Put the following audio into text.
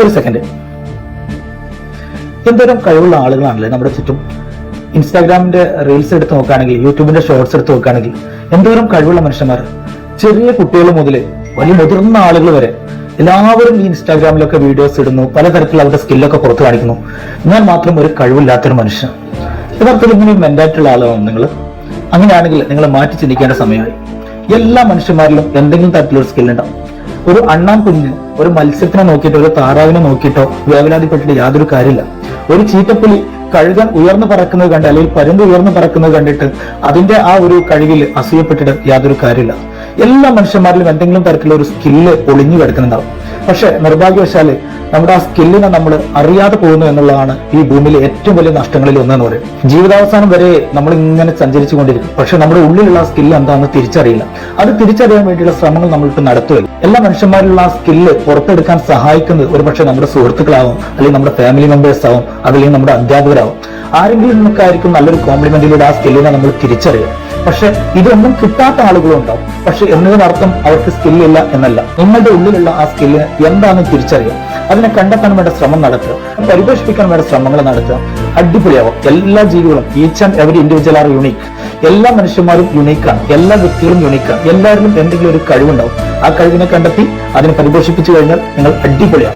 ഒരു സെക്കൻഡ് എന്തോരം കഴിവുള്ള ആളുകളാണല്ലേ നമ്മുടെ ചുറ്റും? ഇൻസ്റ്റാഗ്രാമിന്റെ റീൽസ് എടുത്ത് നോക്കുകയാണെങ്കിൽ യൂട്യൂബിന്റെ ഷോർട്സ് എടുത്ത് നോക്കുകയാണെങ്കിൽ എന്തോരം കഴിവുള്ള മനുഷ്യന്മാർ. ചെറിയ കുട്ടികൾ മുതൽ വലിയ മുതിർന്ന ആളുകൾ വരെ എല്ലാവരും ഈ ഇൻസ്റ്റാഗ്രാമിലൊക്കെ വീഡിയോസ് ഇടുന്നു പലതരത്തിൽ അവരുടെ സ്കില്ലൊക്കെ പുറത്തു കാണിക്കുന്നു. ഞാൻ മാത്രം ഒരു കഴിവില്ലാത്തൊരു മനുഷ്യൻ. യഥാർത്ഥത്തിൽ ഇങ്ങനെ മെന്റായിട്ടുള്ള ആളാണ് നിങ്ങൾ അങ്ങനെയാണെങ്കിൽ നിങ്ങൾ മാറ്റി ചിന്തിക്കേണ്ട സമയമായി. എല്ലാ മനുഷ്യന്മാരിലും എന്തെങ്കിലും തരത്തിലൊരു സ്കില്ലുണ്ടാവും ഒരു അണ്ണാൻ കുഞ്ഞ് ഒരു മത്സ്യത്തിനെ നോക്കിയിട്ടോ ഒരു താറാവിനെ നോക്കിയിട്ടോ വേവലാതിപ്പെട്ടിട്ട് യാതൊരു കാര്യമില്ല. ഒരു ചീറ്റപ്പുലി കഴുകൻ ഉയർന്നു പറക്കുന്നത് കണ്ട് അല്ലെങ്കിൽ പരുന്ത് ഉയർന്നു പറക്കുന്നത് കണ്ടിട്ട് അതിന്റെ ആ ഒരു കഴിവിൽ അസൂയപ്പെട്ടിട്ട് യാതൊരു കാര്യമില്ല. എല്ലാ മനുഷ്യന്മാരിലും എന്തെങ്കിലും തരത്തിലുള്ള ഒരു സ്കില്ല് ഒളിഞ്ഞു കിടക്കുന്നുണ്ടാവും. പക്ഷെ നിർഭാഗ്യവശാൽ നമ്മുടെ ആ സ്കില്ലിനെ നമ്മൾ അറിയാതെ പോകുന്നു എന്നുള്ളതാണ് ഈ ഭൂമിയിലെ ഏറ്റവും വലിയ നഷ്ടങ്ങളിൽ ഒന്നെന്ന് പറയും. ജീവിതാവസാനം വരെ നമ്മൾ ഇങ്ങനെ സഞ്ചരിച്ചു കൊണ്ടിരിക്കും. പക്ഷെ നമ്മുടെ ഉള്ളിലുള്ള ആ സ്കില്ല് എന്താണെന്ന് തിരിച്ചറിയില്ല. അത് തിരിച്ചറിയാൻ വേണ്ടിയുള്ള ശ്രമങ്ങൾ നമ്മളിപ്പോൾ നടത്തുകയില്ല. എല്ലാ മനുഷ്യന്മാരിലുള്ള ആ സ്കില്ല് പുറത്തെടുക്കാൻ സഹായിക്കുന്നത് ഒരുപക്ഷെ നമ്മുടെ സുഹൃത്തുക്കളാവും അല്ലെങ്കിൽ നമ്മുടെ ഫാമിലി മെമ്പേഴ്സ് ആവും അതല്ലെങ്കിൽ നമ്മുടെ അധ്യാപകരാവും. ആരെങ്കിലും നമുക്കായിരിക്കും നല്ലൊരു കോംപ്ലിമെന്റിലൂടെ ആ സ്കില്ലിനെ നമ്മൾ തിരിച്ചറിയുക. പക്ഷെ ഇതൊന്നും കിട്ടാത്ത ആളുകളും ഉണ്ടാവും പക്ഷെ എന്നതിനർത്ഥം അവർക്ക് സ്കില്ലില്ല എന്നല്ല. നിങ്ങളുടെ ഉള്ളിലുള്ള ആ സ്കില്ലിന് എന്താണെന്ന് തിരിച്ചറിയാം അതിനെ കണ്ടെത്താൻ വേണ്ട ശ്രമം നടത്തുക. പരിപോഷിപ്പിക്കാൻ വേണ്ട ശ്രമങ്ങൾ നടത്തുക. അടിപൊളിയാവും. എല്ലാ ജീവികളും each and every individual are unique എല്ലാ മനുഷ്യന്മാരും യുണീക്കാണ് എല്ലാ വ്യക്തികളും യുണീക്കാണ് എല്ലാവരിലും എന്തെങ്കിലും ഒരു കഴിവുണ്ടാവും. ആ കഴിവിനെ കണ്ടെത്തി അതിനെ പരിപോഷിപ്പിച്ചു കഴിഞ്ഞാൽ നിങ്ങൾ അടിപൊളിയാണ്